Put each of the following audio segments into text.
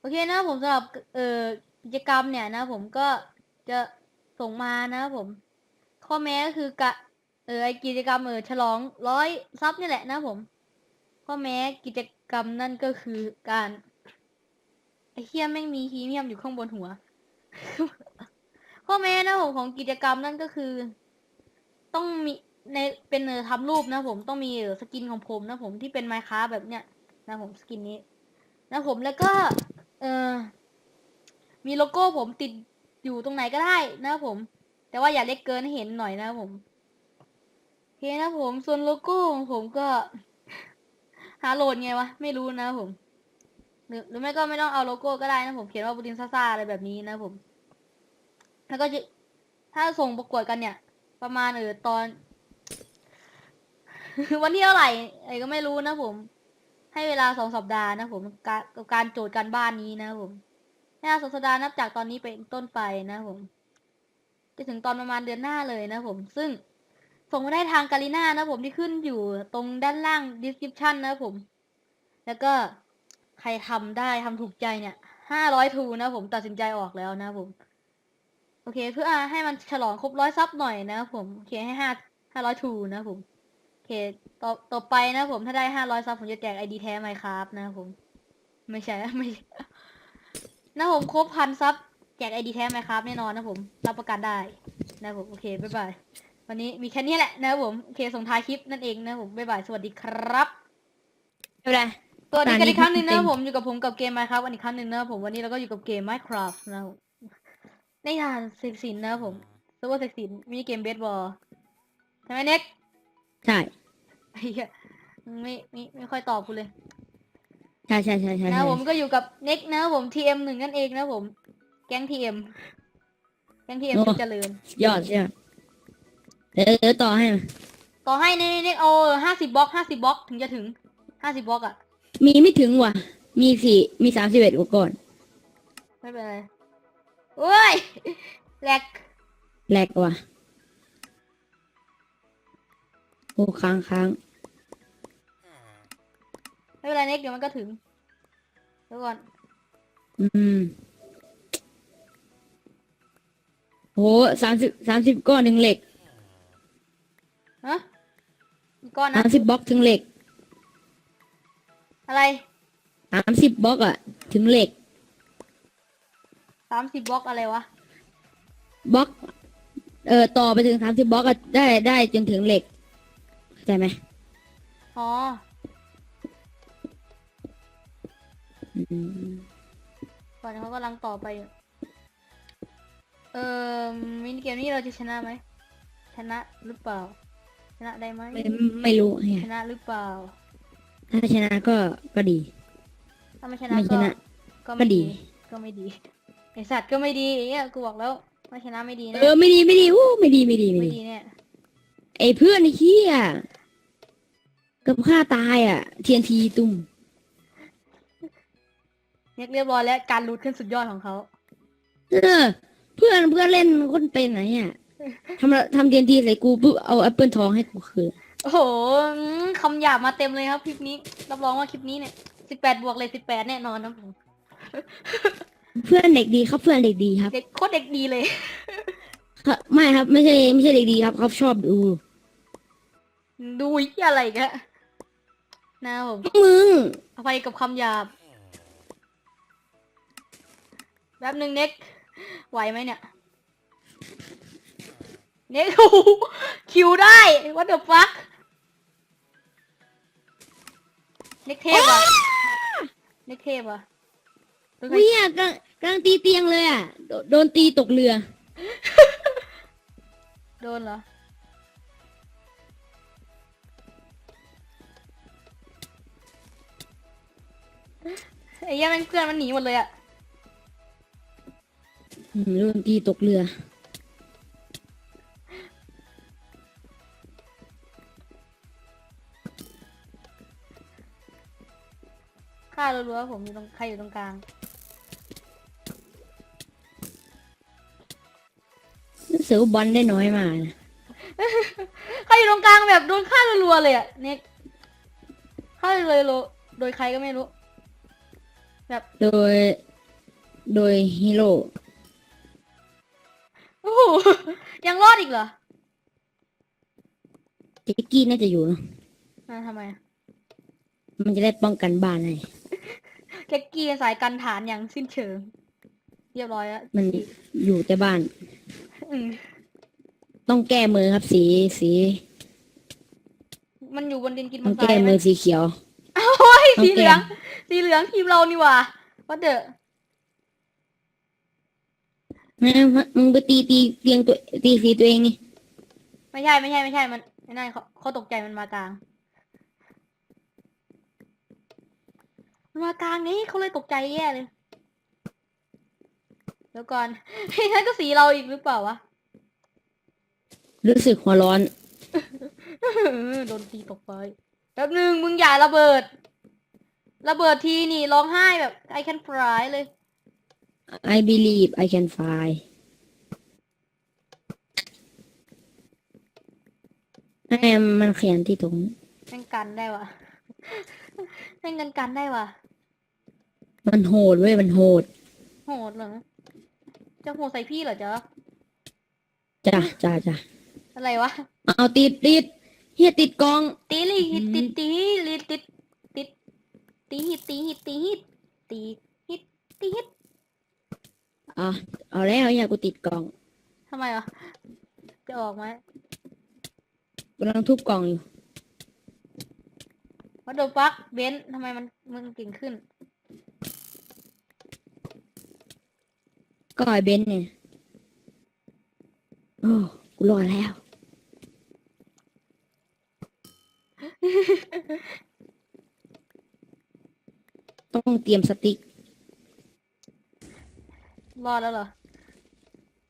โอเคนะผมสำหรับเอ่อกิจกรรมเนี่ยนะผมก็จะส่งมานะผม ข้อแม้ก็คือกะเออไอกิจกรรมเออฉลองร้อยซับนี่แหละนะผม ข้อแม้กิจกรรมนั่นก็คือการไอเฮียแม่งมีฮีเมียมอยู่ข้างบนหัว ข้อแม้นะผมของกิจกรรมนั่นก็คือ ต้องมีในเป็นเออทำรูปนะผมต้องมีเออสกินของผมนะผมที่เป็นไมค้าแบบเนี้ยนะผมสกินนี้นะผมแล้วก็ เออมีโลโก้ผมติดอยู่ตรงไหนก็ได้นะผม แต่ว่าอย่าเล็กเกินให้เห็นหน่อยนะผมโอเคนะผมส่วนโลโก้ของผมก็ หาโหลดไงวะไม่รู้นะผมหรือหรือไม่ก็ไม่ต้องเอาโลโก้ก็ได้นะผมเขียนว่าบูตินซ่าซ่าอะไรแบบนี้นะผม แล้วก็จะถ้าส่งประกวดกันเนี่ย ประมาณเออตอน วันที่เท่าไหร่ไอ้ก็ไม่รู้นะผม ให้เวลาสองสัปดาห์นะผมการกับการโจทย์การบ้านนี้นะผมให้เวลาสองสัปดาห์นับจากตอนนี้เป็นต้นไปนะผมจะถึงตอนประมาณเดือนหน้าเลยนะผม ซึ่งส่งมาได้ทางกาลิน่านะผมที่ขึ้นอยู่ตรงด้านล่าง description นะผม แล้วก็ใครทำได้ทำถูกใจเนี่ยห้าร้อยทูนะผมตัดสินใจออกแล้วนะผม โอเค เพื่อให้มันฉลองครบร้อยซับหน่อยนะผมโอเคให้ห้าห้าร้อยทูนะผม เค ต่อต่อไปนะผมถ้าได้ห้าร้อยซับผมจะแจกไอดีแท้ไมครับนะผม ไม่ใช่ไม่ใช่นะผมครบพันซับแจกไอดีแท้ไมครับแน่นอนนะผม รับประกันได้นะผมโอเคบ๊ายบายวันนี้มีแค่นี้แหละนะผมโอเคส่งท้ายคลิปนั่นเองนะผมบ๊ายบายสวัสดีครับไม่เป็นไร สวัสดีกันอีกครั้งหนึ่งนะเต็มผมอยู่กับผมกับเกม Minecraft วันอีกครั้งหนึ่งนะผมวันนี้เราก็อยู่กับเกม Minecraft นะผมในทานเซ็กซินนะผมซูเปอร์เซ็กซินมินิเกมเบสบอลใช่ไหมเน็ก ใช่ ไอ้เหี้ยไม่ไม่ไม่ค่อยตอบกูเลย ใช่ใช่ใช่ใช่นะผมก็อยู่กับเน็กนะผม TM หนึ่งนั่นเองนะผม แก๊ง TM แก๊ง TM สุดเจริญ ยอดยอดเดี๋ยวเดี๋ยวต่อให้มาต่อให้เน็กเอาห้าสิบบล็อกห้าสิบบล็อกถึงจะถึงห้าสิบบล็อกอะมีไม่ถึงว่ะ มีสี่มีสามสิบเอ็ดกว่าก่อนไม่เป็นไรโอ้ยแหลกแหลกว่ะ โอ้ค้างค้างไม่เป็นไรเน็กเดี๋ยวมันก็ถึงเดี๋ยวก่อน อืมโหสามสิบสามสิบก้อนถึงเหล็กฮะอีกก้อนนะสามสิบบล็อกถึงเหล็กอะไรสามสิบบล็อกอะถึงเหล็กสามสิบบล็อกอะไรวะบล็อก เออต่อไปถึงสามสิบบล็อกอะได้ได้จนถึงเหล็ก เข้าใจไหมอ๋อ อืมตอนนี้เขากำลังต่อไปอยู่เอ่อมินิเกมนี้เราจะชนะไหม ชนะหรือเปล่า ชนะได้ไหม ไม่ไม่รู้เนี่ยชนะหรือเปล่า ถ้าชนะก็ก็ดี ถ้าไม่ชนะไม่ชก็ นะก็ก็ไม่ดีดี ก็ไม่ดี ไอสัตว์ก็ไม่ดีไอ้เนี่ยกูบอกแล้วไม่ชนะไม่ดีนะ เออไม่ดีไม่ดีอู้ไม่ดีไม่ดีไม่ไม่ดีดีเนี่ยไอ้เพื่อนไอ้เหี้ย เกับฆ่าตายอะเทียนทีตุ่มเนี่ยเรียบร้อยแล้วการรูดขึ้นสุดยอดของเขาเออ เพื่อนเพื่อนเล่นคนเป็นไหนอะทำทำเทียนทีใส่กูปุ๊บเอาแอปเปิลทองให้กูคืนโอ้โหอืมคำหยาบมาเต็มเลยครับคลิปนี้รับรองว่าคลิปนี้เนี่ยสิบแปดบวกเลยสิบแปดแน่นอนนะผมเพื่อนเด็กดีครับเพื่อนเด็กดีครับเด็กโคตรเด็กดีเลยครับไม่ครับ ไม่ใช่ไม่ใช่เด็กดีครับเขาชอบดู ดูอีกอะไรอีกัน นะผมมึงอภัยกับคำหยาบแป๊บหนึ่งเน็กไหวไหมเนี่ยเน็กโอ้โหคิวได้ what the fuck เน็กเทพอะเน็กเทพอะดูใครเวียกำลังกำลังตีเตียงเลยอะโดโดนตีตกเรือ โดนเหรอ ไอ้เหี้ยังแม่งเพื่อนมันหนีหมดเลยอะอืมโดนตีตกเรือฆ่ารัวๆผมอยู่ตรงใครอยู่ตรงกลาง รู้สึกว่าบอลได้น้อยมากนะใครอยู่ตรงกลางแบบโดนฆ่ารัวๆเลยอะเน็กฆ่าเลยโลโดยใครก็ไม่รู้ แบบโดย โดยฮีโร่โอ้โหยังรอดอีกเหรอแจ็กกี้น่าจะอยู่เนอะอ่าทำไมมันจะได้ป้องกันบ้านให้แจ็กกี้สายกันฐานอย่างสิ้นเชิง เรียบร้อยแล้วมันอยู่แต่บ้าน อืมต้องแก้มือครับสีสี มันอยู่บนดินกินบต้องนทแก้รายไหมมือสีเขียว โอ้ยต้องสีเหลืองแก้ สีเหลืองทีมเรานี่หว่าวัดเดอะแม่มึงไปตีตีเตียงตัวตีสีตัวเองนี่ไม่ใช่ไม่ใช่ไม่ใช่มันไอ้นั่นเขาเขาตกใจมันมากลางมันมากลางนี้เขาเลยตกใจแย่เลยเดี๋ยวก่อนไอ้นั่นก็สีเราอีกหรือเปล่าวะรู้สึกหัวร้อนโดนตีตกไปแป๊บนึงมึงอย่าระเบิด ระเบิดทีนี่ร้องไห้แบบ I can fly เลย I believe I can fly แม่มันเขียนที่ตรงนี้แม่งกันได้วะแม่งกันกันได้วะมันโหดเว้ย มันโหด โหดเหรอ จะโหดใส่พี่เหรอจ๊ะจ้ะจ้ะจ้ะอะไรวะ เอาติดติดเฮียติดกอง ตีลีฮิตอืมติดตีลีติดติด ตีฮิตตีฮิตตีฮิตตีฮิตตีฮิตอะเอาแล้วอย่ากูติดกองทำไมอะจะออกไหมกำลังทุบกล่องอยู่วัดเดอฟักเบนทำไมมันมันเก่งขึ้นก็ไอเบนซ์เนี่ยโอ้กูรอดแล้ว ต้องเตรียมสติ๊กรอดแล้วเหรอ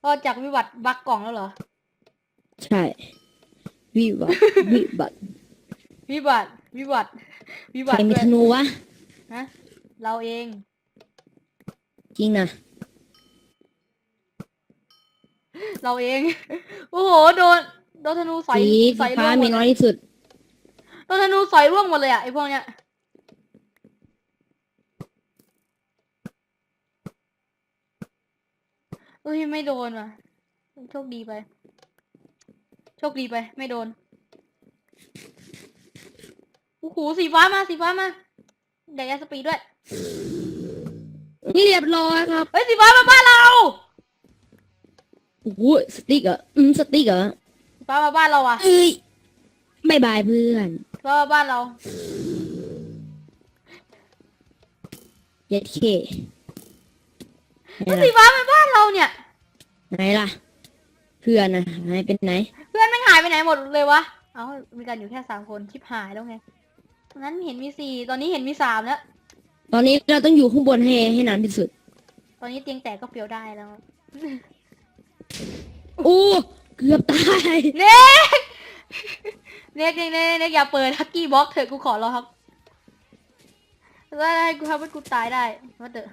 รอดจากวิวัฒน์บักกล่องแล้วเหรอ ใช่ วิบัติ วิบัติวิวัฒน์วิวัฒน์วิใควัรฒน์มีด้วยธนูวะ ฮะเราเองจริงนะเราเอง โอ้โหโดนโดนธนูใส่สีใส่ฟ้าร่วงหมมีดน้เลอยยที่สุด โดนธนูใส่ร่วงหมดเลยอะไอพวกเนี้ย เอ้ยไม่โดนว่ะ โชคดีไป โชคดีไป ไม่โดนโอ้โหสีฟ้ามาสีฟ้ามาเดี๋ยวยาสปีดด้วยนี่เรียบร้อยครับเฮ้ยสีฟ้ามาบ้านเราโอ้โหสติ๊กเหรออืมสติ๊กเหรอสีฟ้ามาบ้านเราว่ะเอ้ยบายบายเพื่อนสีฟ้ามาบ้านเราเย็ดเคไหนเฮ้ยล่ะสีฟ้ามาบ้านเราเนี่ย ไหนล่ะ เพื่อนนะหายเป็นไหน เพื่อนไม่งหายไปไหนหมดเลยวะ เอ้ามีกันอยู่แค่สามคนชิบหายแล้วไงตอนนั้นเห็นมีสี่ตอนนี้เห็นมีสามแล้ว ตอนนี้เราต้องอยู่ข้างบนให้ให้นานที่สุด ตอนนี้เตียงแตกก็เฟียวได้แล้วโอ้เกือบตายเน็กเน็กเน็กเน็กเน็กอย่าเปิดฮักกี้บ็อกเถอะกูขอร้องครับแล้วให้กูทำให้กูตายได้ว่าเดอะ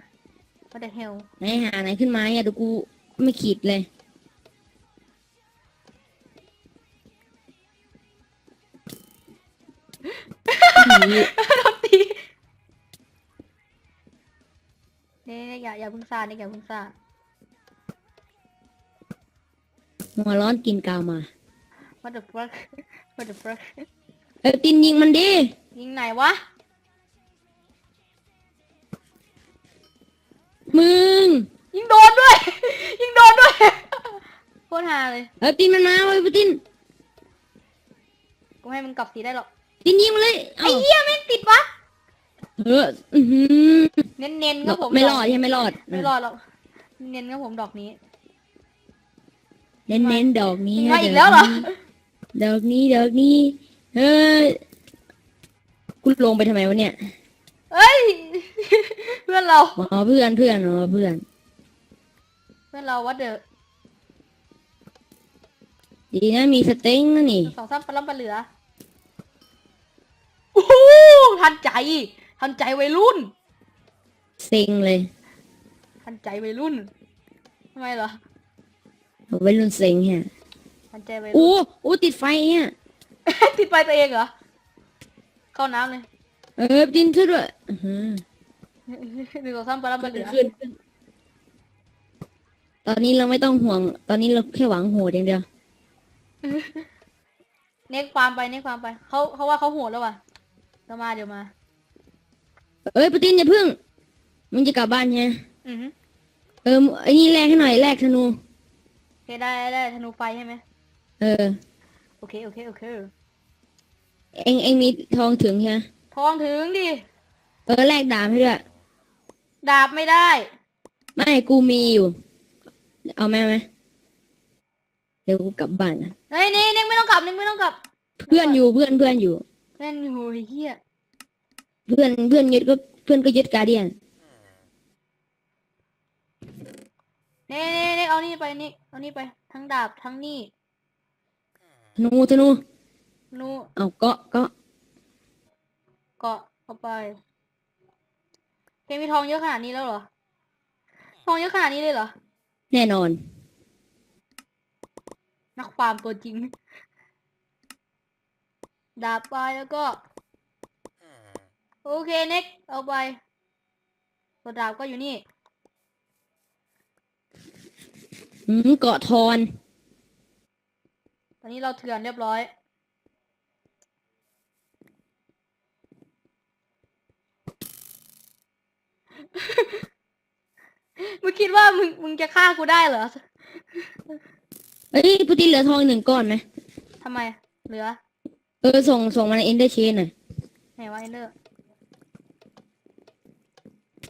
ว่าเดอะเฮลไหนหาไหนขึ้นมาอะเดี๋ยวกู ไม่ขีดเลยโดนตีเน็กเน็กอย่าอย่าเพึ่งซ่าเน็กอย่าเพึ่งซ่าหัวร้อนกินกาวมาว่าเดอะฟรักว่าเดอะฟรักเออตินยิงมันดิยิงไหนวะ มึง ยิงโดนด้วย ยิงโดนด้วยโค ตรฮาเลยเออตินมันมาเว้ยตินกูให้มึงกลับสีได้หรอกตินยิงมันเลยไอ้เอ้าเหี้ยแม่งติดวะเอออือหือเน้นๆครับผมไม่รอดใช่ไหมไม่รอดไม่รอดหรอกเน้นครับผมดอกนี้ เน้นเน้นๆดอกนี้มึงนะมาอีกแล้วเหรอ ดอกนี้ดอกนี้เฮ้ยกูลงไปทำไมวะเนี่ยเอ้ย เพื่อนเรา อ๋อเพื่อนเพื่อนอ๋อเพื่อน เพื่อนเราวัดเดอะ ดีนะมีสเต็งนะนี่สองสามปลาล้ำปลาเหลือโอ้โหทันใจ ทันใจวัยรุ่น เซ็งเลยทันใจวัยรุ่นทำไมเหรอเอาไว้รุ่นเซ็งฮะทันใจวัยรุ่นโอ้โอ้ติดไฟเนี่ย ติดไฟตัวเองเหรอ เข้าน้ำเลย เออดินช่วยด้วยอื้อหือหนึ่งสองสามปลาล้ำปลาเหลือขึ้นขึ้นตอนนี้เราไม่ต้องห่วง ตอนนี้เราแค่หวังโหดอย่างเดียว เน็กฟาร์มไปเน็กฟาร์มไปเขาเขาว่าเขาโหดแล้วว่ะเดี๋ยวมาเดี๋ยวมา เอ้ยปตินอย่าพึ่ง มึงจะกลับบ้านใช่ไหมอือฮึเออไอ้นี่แลกให้หน่อยแลกธนู โอเคได้ได้ธนูไฟใช่ไหมเออ โอเคโอเคโอเคเอ็งเอ็งมีทองถึงใช่ไหมทองถึงดิเออแลกดาบให้ด้วยดาบไม่ได้ ไม่กูมีอยู่ เอาไหมเอาไหมเดี๋ยวกูกลับบ้านนะเฮ้ยนี่เน็กไม่ต้องกลับเน็กไม่ต้องกลับเพื่อนอยู่เพื่อนเพื่อนอยู่เล่นอยู่ไอ้เฮียเพื่อนเพื่อนยึดก็เพื่อนก็ยึดการเดียนเน็กเน็กเน็กเอานี่ไปเน็กเอานี่ไป ทั้งดาบทั้งนี่ธนูธนูนูเอาเกาะเกาะเกาะเข้าไปเคมีทองเยอะขนาดนี้แล้วเหรอ ทองเยอะขนาดนี้เลยเหรอ แน่นอน นักฟาร์มตัวจริง ดาบไปแล้วก็ โอเคเน็กเอาไปตัวดาบก็อยู่นี่อืมเกาะทอน ตอนนี้เราเถื่อนเรียบร้อย มึงคิดว่ามึงมึงจะฆ่ากูได้เหรอ เอ้ยปตินเหลือทองหนึ่งก้อนไหมทำไม เหลือ เออส่งส่งมาในเอ็นเดอร์เชนหน่อยไหนวะเอนเดอร์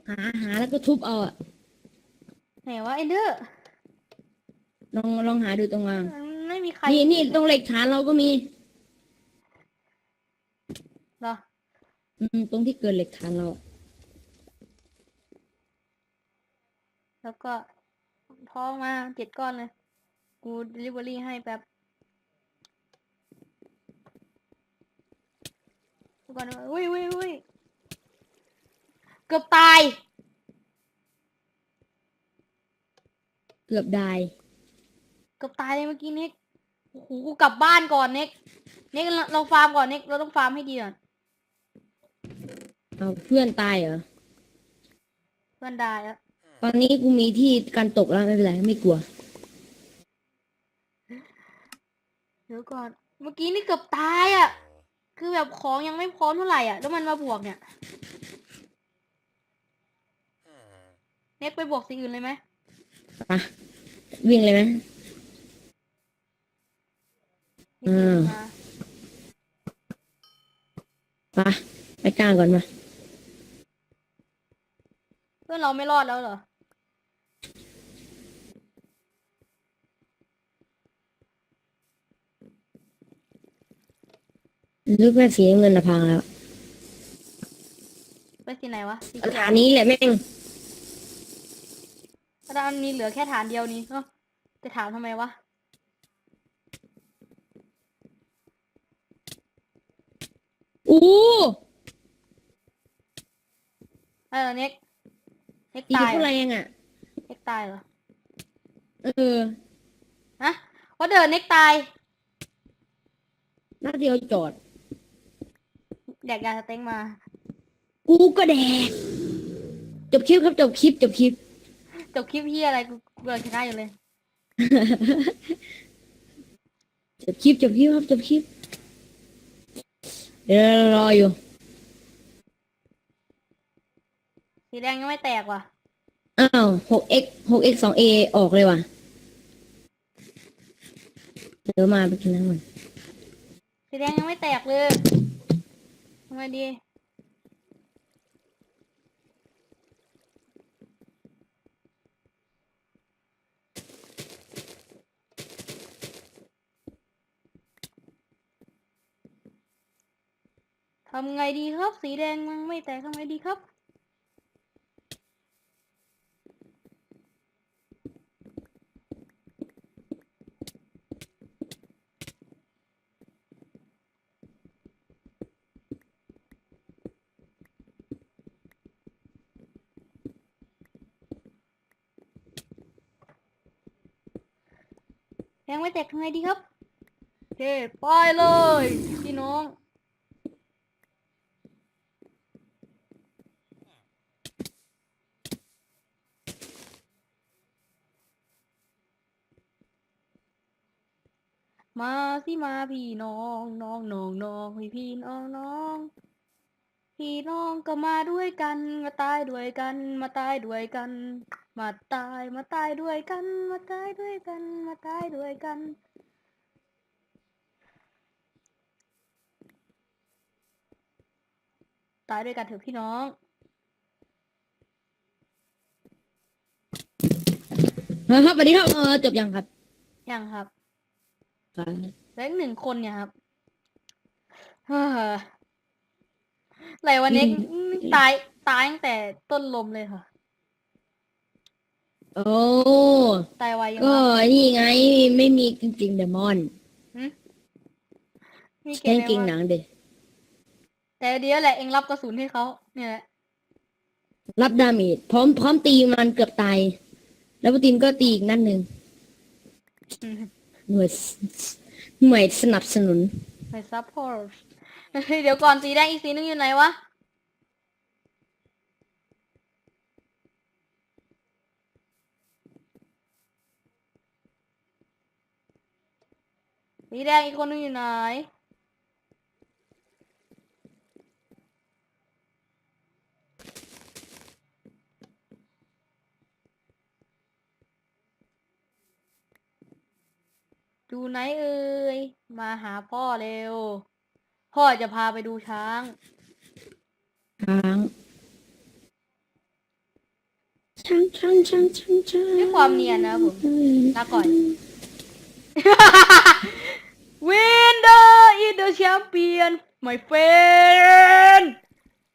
หาหาแล้วก็ทุบเอาอะไหนวะเอนเดอร์ลองลองหาดูตรงกลางไม่มีใครนี่นี่ตรงเหล็กฐานเราก็มีเหรออืมตรงที่เกิดเหล็กฐานเราแล้วก็ทองมาเจ็ดก้อนเลย กูเดลิเวอรี่ให้แป๊บดูก่อนนะอุ้ยอุ้ยอุ้ยเกือบตาย เกือบได้เกือบตายเลยเมื่อกี้เน็กโอ้โหกูกลับบ้านก่อนเน็กเน็กเราเราฟาร์มก่อนเน็กเราต้องฟาร์มให้ดีก่อนเอาเพื่อนตายเหรอ เพื่อนได้แล้วตอนนี้กูมีที่การตกแล้วไม่เป็นไร ไม่กลัว เดี๋ยวก่อน เมื่อกี้นี่เกือบตายอะ คือแบบของยังไม่พร้อมเท่าไหร่อะ แล้วมันมาบวกเนี่ย เน็กไปบวกสิ่งอื่นเลยไหมไปวิ่งเลยไหม อืม มาไปไปกลางก่อนมา เพื่อนเราไม่รอดแล้วเหรอ ลูกแม่สีเงินนะพังแล้วไปที่ไหนวะสีสเขียถาวนีแหละแม่งแล้วมันมีเหลือแค่ฐานเดียวนี้เนาะจะถามทำไมวะ อู้เออเน็กเน็กอีกตายเท่าเหไหรรอเองอะ เน็กตายเหรอ เออฮะว่าเดินเน็กตายนัดเดียวจอด แดกยาสเต็งมา กูก็แดก จบคลิปครับจบคลิปจบคลิป จบคลิปพี่อะไรกูกูเลยชนะอยู่เลย จบคลิปจบคลิปครับจบคลิป เดี๋ยวรออยู่ สีแดงยังไม่แตกว่ะ อ้าว 6x 6x 2a ออกเลยว่ะ เดี๋ยวมาไปกินน้ำมันสีแดงยังไม่แตกเลย ทำไมดี ทำไงดีครับ สีแดงมันไม่แตกทำไงดีครับ แตกยังไงดีครับโอเคอยเลยพี่น้องมาสิมาพี่น้องน้องน้องน้องพี่พี่น้องน้อง พี่น้องก็มาด้วยกัน มาตายด้วยกัน มาตายด้วยกัน มาตาย มาตายด้วยกัน มาตายด้วยกัน มาตายด้วยกัน ตายด้วยกันเถอะพี่น้องครับสวัสดีครับเออจบยังครับ ยังครับครับแล้วอีกหนึ่งคนเนี่ยครับเฮ้อ ไหลวันนี้ตายตายตั้งแต่ต้นลมเลยค่ะ โอ้ตายไวยังก็วะนี่ไงไม่มีจริงๆเดมอนมีเกแค่มจริงไหหนนัวะงเด็แต่เดียวแหละเองรับกระสุนให้เขาเนี่ยแหละรับดาเมจพร้อมพร้อมตีมันเกือบตาย แล้วปูตินก็ตีอีกนั่นหนึ่งอืมหน่วยสหน่วยสนับสนุนไปซัพพอร์ต เดี๋ยวก่อนสีแดงอีกสีนึงอยู่ไหนวะ สีแดงอีกคนนึงอยู่ไหนดูไหนเอ่ย มาหาพ่อเร็ว พ่อจะพาไปดูช้าง ช้างช้างช้างช้างช้างช้างด้วยความเนียนนะครับผมลาก่อน Winner is the champion my friend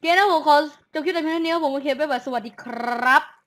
เกมนะผมขอจบคลิปแต่เพียงเท่านี้ครับผมโอเคบ๊ายบายสวัสดีครับ